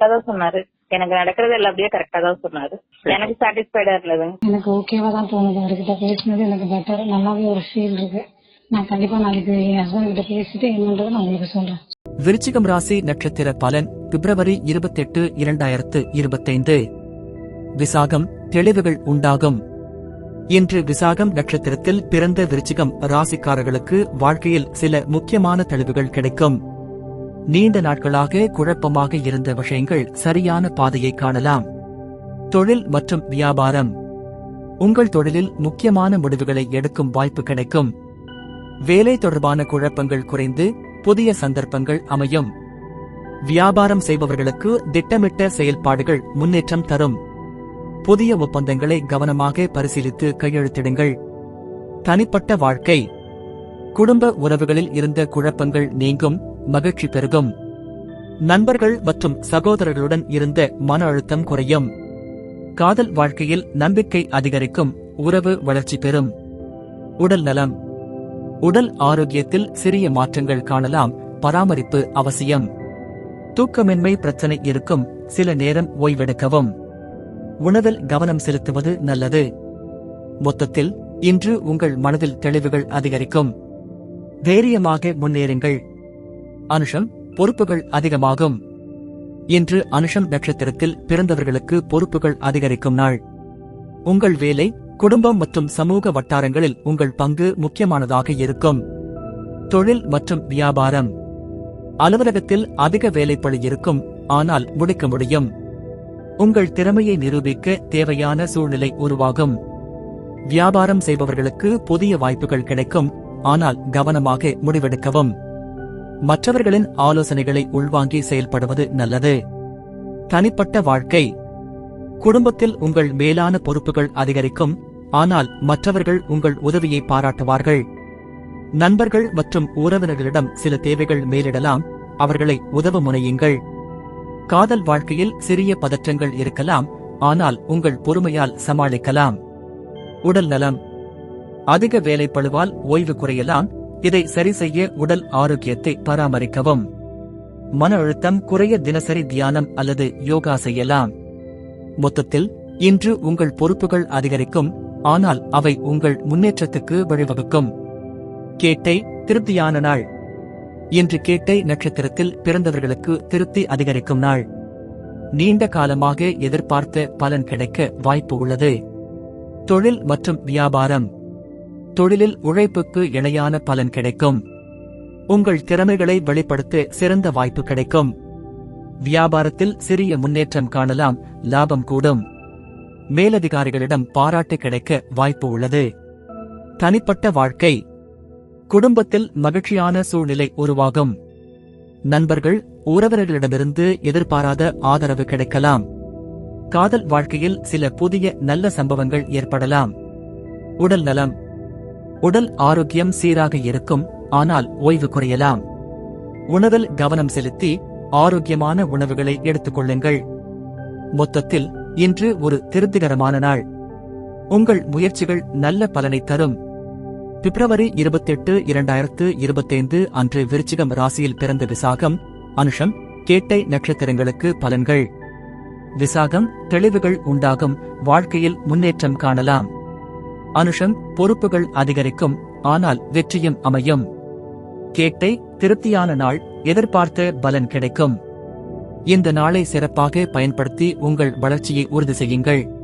கரெக்டா தான் சொன்னாரு. எனக்கு நடக்கிறது எல்லாம் அப்படியே கரெக்டா தான் சொன்னாரு. எனக்கு சாட்டிஸ்ஃபைடா இருந்ததுங்க எனக்கு ஓகேவா தான் தோணுது. அவர்கிட்ட பேசினது எனக்கு பெட்டர் நல்லாவே ஒரு ஃபீல் இருக்கு. நான் கண்டிப்பா நாளைக்கு என் ஹஸ்பண்ட் கிட்ட பேசிட்டு என்னன்றதை நான் உங்களுக்கு சொல்றேன். விருச்சிகம் ராசி நட்சத்திர பலன் பிப்ரவரி இருபத்தெட்டு இரண்டாயிரத்து இருபத்தைந்து. விசாகம் தெளிவுகள் உண்டாகும். இன்று விசாகம் நட்சத்திரத்தில் பிறந்த விருச்சிகம் ராசிக்காரர்களுக்கு வாழ்க்கையில் சில முக்கியமான தெளிவுகள் கிடைக்கும். நீண்ட நாட்களாக குழப்பமாக இருந்த விஷயங்கள் சரியான பாதையை காணலாம். தொழில் மற்றும் வியாபாரம். உங்கள் தொழிலில் முக்கியமான முடிவுகளை எடுக்கும் வாய்ப்பு கிடைக்கும். வேலை தொடர்பான குழப்பங்கள் குறைந்து புதிய சந்தர்ப்பங்கள் அமையும். வியாபாரம் செய்பவர்களுக்கு திட்டமிட்ட செயல்பாடுகள் முன்னேற்றம் தரும். புதிய ஒப்பந்தங்களை கவனமாக பரிசீலித்து கையெழுத்திடுங்கள். தனிப்பட்ட வாழ்க்கை. குடும்ப உறவுகளில் இருந்த குழப்பங்கள் நீங்கும். மகிழ்ச்சி பெருகும். நண்பர்கள் மற்றும் சகோதரர்களுடன் இருந்த மன அழுத்தம் குறையும். காதல் வாழ்க்கையில் நம்பிக்கை அதிகரிக்கும் உறவு வளர்ச்சி பெறும். உடல் நலம். உடல் ஆரோக்கியத்தில் சிறிய மாற்றங்கள் காணலாம் பராமரிப்பு அவசியம். தூக்கமின்மை பிரச்சனை இருக்கும் சில நேரம் ஓய்வெடுக்கவும். உணவில் கவனம் செலுத்துவது நல்லது. மொத்தத்தில் இன்று உங்கள் மனதில் தெளிவுகள் அதிகரிக்கும். தைரியமாக முன்னேறுங்கள். அனுஷம் பொறுப்புகள் அதிகமாகும். இன்று அனுஷம் நட்சத்திரத்தில் பிறந்தவர்களுக்கு பொறுப்புகள் அதிகரிக்கும் நாள். உங்கள் வேலை குடும்பம் மற்றும் சமூக வட்டாரங்களில் உங்கள் பங்கு முக்கியமானதாக இருக்கும். தொழில் மற்றும் வியாபாரம். அலுவலகத்தில் அதிக வேலைப்பழி இருக்கும் ஆனால் முடிக்க முடியும். உங்கள் திறமையை நிரூபிக்க தேவையான சூழ்நிலை உருவாகும். வியாபாரம் செய்பவர்களுக்கு புதிய வாய்ப்புகள் கிடைக்கும் ஆனால் கவனமாக முடிவெடுக்கவும். மற்றவர்களின் ஆலோசனைகளை உள்வாங்கி செயல்படுவது நல்லது. தனிப்பட்ட வாழ்க்கை. குடும்பத்தில் உங்கள் மேலான பொறுப்புகள் அதிகரிக்கும் ஆனால் மற்றவர்கள் உங்கள் உதவியை பாராட்டுவார்கள். நண்பர்கள் மற்றும் உறவினர்களிடம் சில தேவைகள் மேலிடலாம் அவர்களை உதவ முனையுங்கள். காதல் வாழ்க்கையில் சிறிய பதற்றங்கள் இருக்கலாம் ஆனால் உங்கள் பொறுமையால் சமாளிக்கலாம். உடல் நலம். அதிக வேலைப்பழுவால் ஓய்வு குறையலாம் இதை சரி செய்ய உடல் ஆரோக்கியத்தை பராமரிக்கவும். மன அழுத்தம் குறைய தினசரி தியானம் அல்லது யோகா செய்யலாம். மொத்தத்தில் இன்று உங்கள் பொறுப்புகள் அதிகரிக்கும் ஆனால் அவை உங்கள் முன்னேற்றத்துக்கு வழிவகுக்கும். கேட்டை திருப்தியான நாள். இன்று கேட்டை நட்சத்திரத்தில் பிறந்தவர்களுக்கு திருப்தி அதிகரிக்கும் நாள். நீண்ட காலமாக எதிர்பார்த்த பலன் கிடைக்க வாய்ப்பு உள்ளது. தொழில் மற்றும் வியாபாரம். தொழிலில் உழைப்புக்கு இணையான பலன் கிடைக்கும். உங்கள் திறமைகளை வெளிப்படுத்த சிறந்த வாய்ப்பு கிடைக்கும். வியாபாரத்தில் சிறிய முன்னேற்றம் காணலாம் லாபம் கூடும். மேலதிகாரிகளிடம் பாராட்டு கிடைக்க வாய்ப்பு உள்ளது. தனிப்பட்ட வாழ்க்கை. குடும்பத்தில் மகிழ்ச்சியான சூழ்நிலை உருவாகும். நண்பர்கள் உறவினர்களிடமிருந்து எதிர்பாராத ஆதரவு கிடைக்கலாம். காதல் வாழ்க்கையில் சில புதிய நல்ல சம்பவங்கள் ஏற்படலாம். உடல் நலம் உடல் ஆரோக்கியம் சீராக இருக்கும் ஆனால் ஓய்வு குறையலாம். உணவில் கவனம் செலுத்தி ஆரோக்கியமான உணவுகளை எடுத்துக் கொள்ளுங்கள். மொத்தத்தில் இன்று ஒரு திருப்திகரமான நாள். உங்கள் முயற்சிகள் நல்ல பலனை தரும். பிப்ரவரி இருபத்தெட்டு இரண்டாயிரத்து இருபத்தைந்து அன்று விருச்சிகம் ராசியில் பிறந்த விசாகம் அனுஷம் கேட்டை நட்சத்திரங்களுக்கு பலன்கள். விசாகம் தெளிவுகள் உண்டாகும் வாழ்க்கையில் முன்னேற்றம் காணலாம். அனுஷம் பொறுப்புகள் அதிகரிக்கும் ஆனால் வெற்றியும் அமையும். கேட்டை திருப்தியான நாள் எதிர்பார்த்த பலன் கிடைக்கும். இந்த நாளை சிறப்பாக பயன்படுத்தி உங்கள் வளர்ச்சியை உறுதி செய்யுங்கள்.